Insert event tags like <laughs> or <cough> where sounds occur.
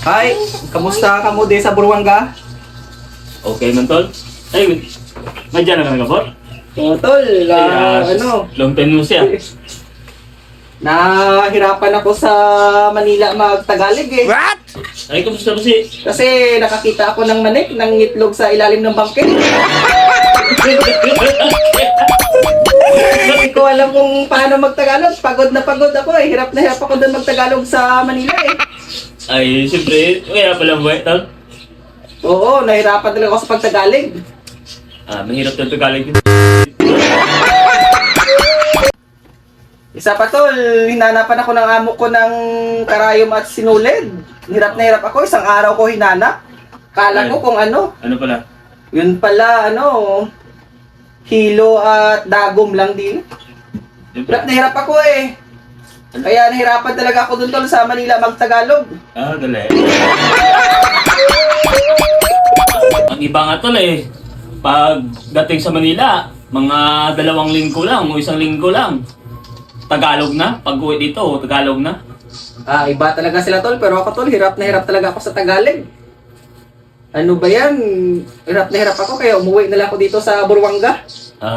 Hi, kamusta ka mo din sa Burwanga? Okay man, tol. Ay, may dyan na ka nagabot? Oo, tol, ah, ano, Long time no siya. <laughs> nahirapan ako sa Manila mag-Tagalog eh. Ay, kamusta mo si? Kasi nakakita ako ng manik, ng itlog sa ilalim ng bangkit. Hindi ko alam kung paano mag-Tagalog. Pagod na pagod ako eh. Hirap na hirap ako doon mag-Tagalog sa Manila eh. Ay, siyempre, kaya pala eh, tol. Oo, nahirapan talaga ako sa pag-Tagalog. Ah, mahirap tol Tagalog. Isa pa tol, hinanapan ako ng amo ko ng karayom at sinulid. Hirap na hirap ako, isang araw ko hinanap. Kala ko kung ano, Ano pala? yun pala ano, hilo at dagom lang din. Hirap na hirap ako eh. Kaya nahirapan talaga ako dun tol sa Manila mag-Tagalog. Ah, dali. Ang iba nga tol eh, pag dating sa Manila, mga dalawang linggo lang o isang linggo lang. Tagalog na. Pag uwi dito, Tagalog na. Ah, iba talaga sila tol, pero ako tol, hirap na hirap talaga ako sa Tagalog. Ano ba yan? Hirap na hirap ako, kaya umuwi na lang ako dito sa Burwanga. Ah.